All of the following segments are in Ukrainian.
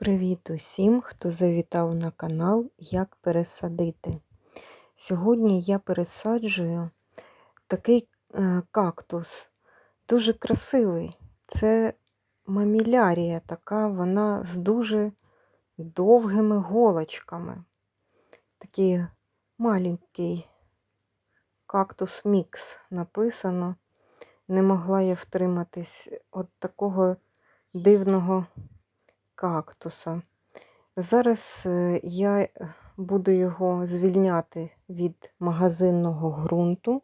Привіт усім, хто завітав на канал Як пересадити. Сьогодні я пересаджую такий е, кактус, дуже красивий. Це мамілярія така, вона з дуже довгими голочками. Такий маленький кактус мікс написано. Не могла я втриматись від такого дивного кактуса. Зараз е, я буду його звільняти від магазинного ґрунту.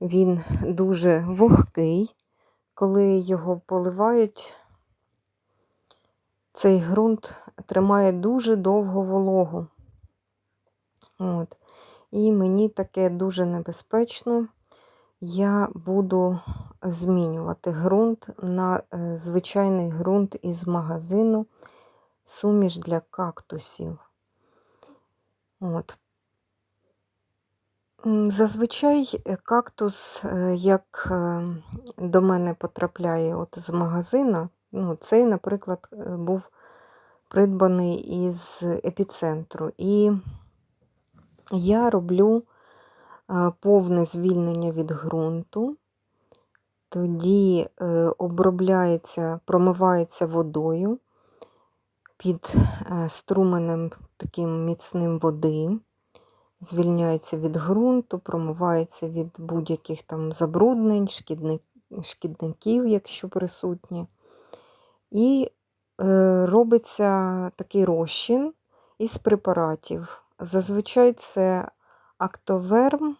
Він дуже вогкий. Коли його поливають, цей ґрунт тримає дуже довго вологу. От. І мені таке дуже небезпечно. Я буду змінювати ґрунт на е, звичайний ґрунт із магазину, суміш для кактусів. От. Зазвичай е, кактус, е, як до мене потрапляє от з магазина, ну, цей, наприклад, був придбаний із епіцентру. І я роблю повне звільнення від ґрунту, тоді е, обробляється, промивається водою під е, струменем таким міцним води, звільняється від ґрунту, промивається від будь-яких там забруднень, шкідників, якщо присутні. І е, робиться такий розчин із препаратів. Зазвичай це актоверм,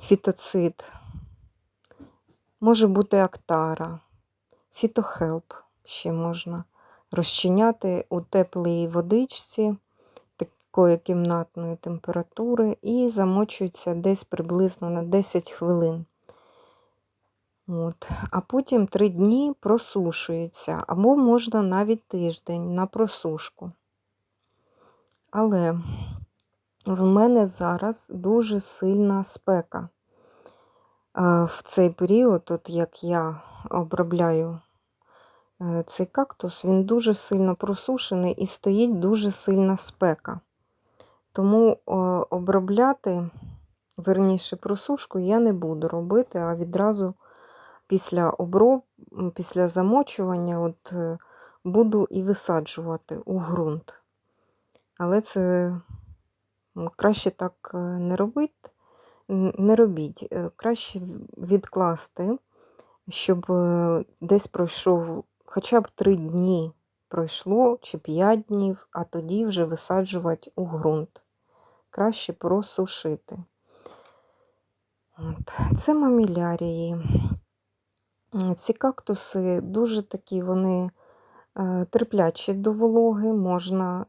фітоцид, може бути актара, фітохелп ще можна розчиняти у теплій водичці такої кімнатної температури і замочується десь приблизно на 10 хвилин. От. А потім 3 дні просушується, або можна навіть тиждень на просушку. Але в мене зараз дуже сильна спека. В цей період, от як я обробляю е, цей кактус, він дуже сильно просушений і стоїть дуже сильна спека. Тому обробляти, верніше, просушку я не буду робити, а відразу після оброб, після замочування от, е, буду і висаджувати у ґрунт. Але це краще так е, не робити, не робіть. Е, краще відкласти, щоб е, десь пройшов хоча б 3 дні пройшло чи 5 днів, а тоді вже висаджувати у ґрунт. Краще просушити. От. Це мамілярії. Ці кактуси дуже такі, вони терплячі до вологи, можна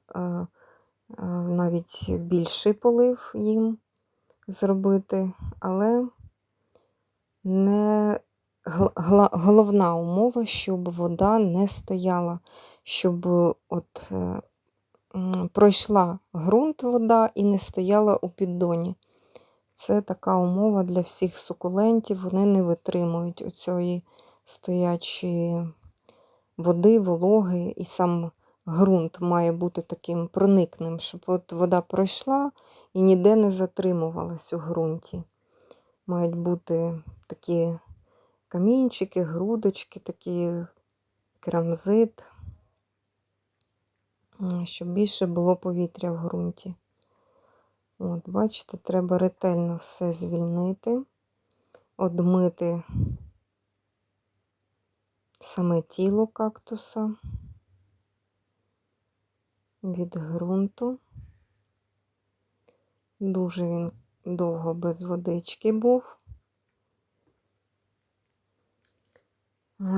навіть більший полив їм зробити, але не головна умова, щоб вода не стояла, щоб от е, пройшла ґрунт вода і не стояла у піддоні. Це така умова для всіх сукулентів, вони не витримують оцієї стоячої води, вологи і сам ґрунт має бути таким проникним, щоб от вода пройшла і ніде не затримувалась у ґрунті. Мають бути такі камінчики, грудочки, такі керамзит, щоб більше було повітря в ґрунті. От, Бачите, треба ретельно все звільнити, одмити саме тіло кактуса від ґрунту. Дуже він довго без водички був.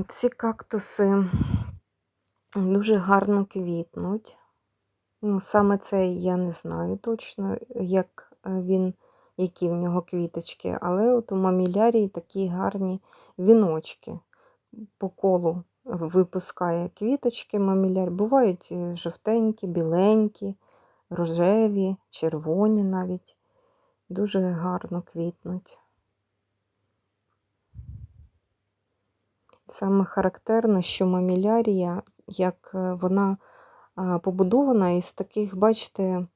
Ці кактуси дуже гарно квітнуть. Ну, Саме цей я не знаю точно, як він, які в нього квіточки, але от у мамілярії такі гарні віночки по колу випускає квіточки мамілярь. Бувають е, жовтенькі, біленькі, рожеві, червоні навіть. Дуже гарно квітнуть. Саме характерно, що мамілярія, як е, вона побудована із таких, бачите,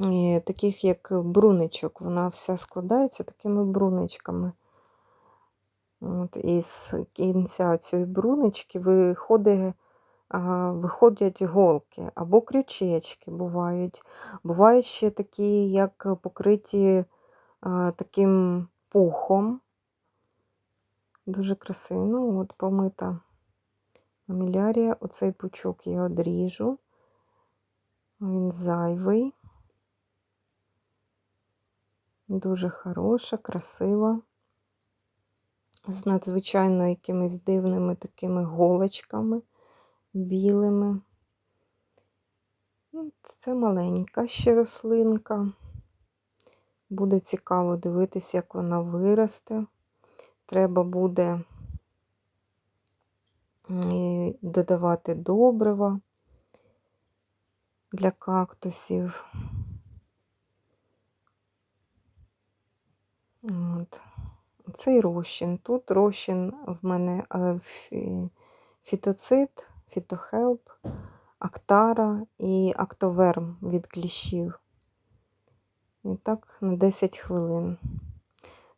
е, таких як бруничок. Вона вся складається такими бруничками. От, із кінця цієї брунички виходить, виходять голки або крючечки бувають. Бувають ще такі, як покриті таким пухом. Дуже красиві. Ну, от помита мамілярія. Оцей пучок я одріжу. Він зайвий. Дуже хороша, красива. З надзвичайно якимись дивними такими голочками білими. Ну, Це маленька ще рослинка. Буде цікаво дивитися, як вона виросте. Треба буде додавати добрива для кактусів. От. Цей розчин. Тут розчин в мене е, фітоцит, фітохелп, актара і актоверм від кліщів. І так на 10 хвилин.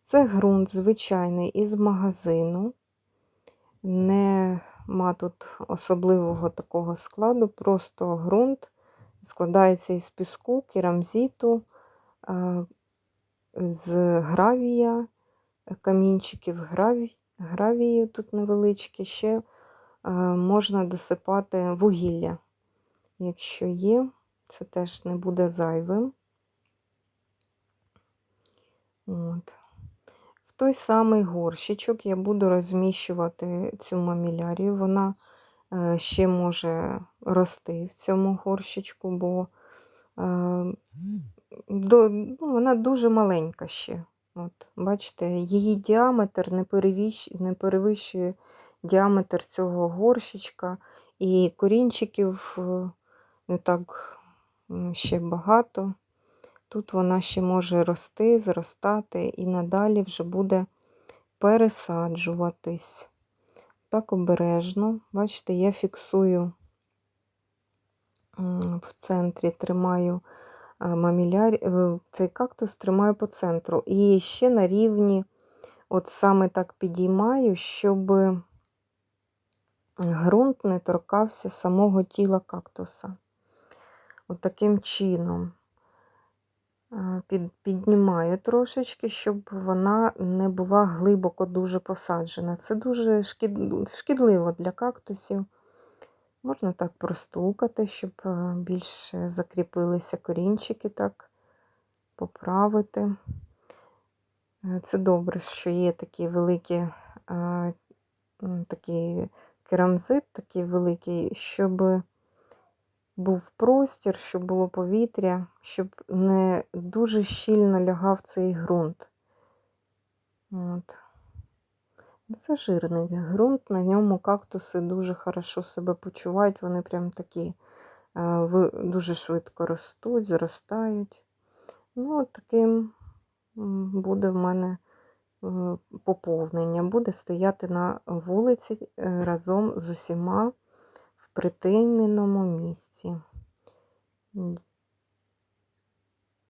Це ґрунт звичайний із магазину. Нема тут особливого такого складу, просто ґрунт складається із піску, керамзиту, е, з гравія, камінчиків гравій, гравію тут невеличкі, ще можна досипати вугілля. Якщо є, це теж не буде зайвим. От. В той самий горщичок я буду розміщувати цю мамілярію. Вона е, ще може рости в цьому горщичку, бо е, до, ну, вона дуже маленька ще. От, Бачите, її діаметр не перевищує діаметр цього горщичка, і корінчиків е, не так ще багато. Тут вона ще може рости, зростати і надалі вже буде пересаджуватись. Так обережно. Бачите, я фіксую в центрі, тримаю е, маміляр... е, цей кактус тримаю по центру. І ще на рівні, от саме так підіймаю, щоб ґрунт не торкався самого тіла кактуса. От таким чином. Е, під, піднімаю трошечки, щоб вона не була глибоко дуже посаджена. Це дуже шкід, шкідливо для кактусів. Можна так простукати, щоб е, більше закріпилися корінчики, так поправити. Е, Це добре, що є такі великі, такий керамзит, такий великий, щоб був простір, щоб було повітря, щоб не дуже щільно лягав цей ґрунт. От. Ну, Це жирний ґрунт, на ньому кактуси дуже хорошо себе почувають, вони прям такі е, дуже швидко ростуть, зростають. Ну, таким буде в мене поповнення. Буде стояти на вулиці е, разом з усіма в притиненому місці.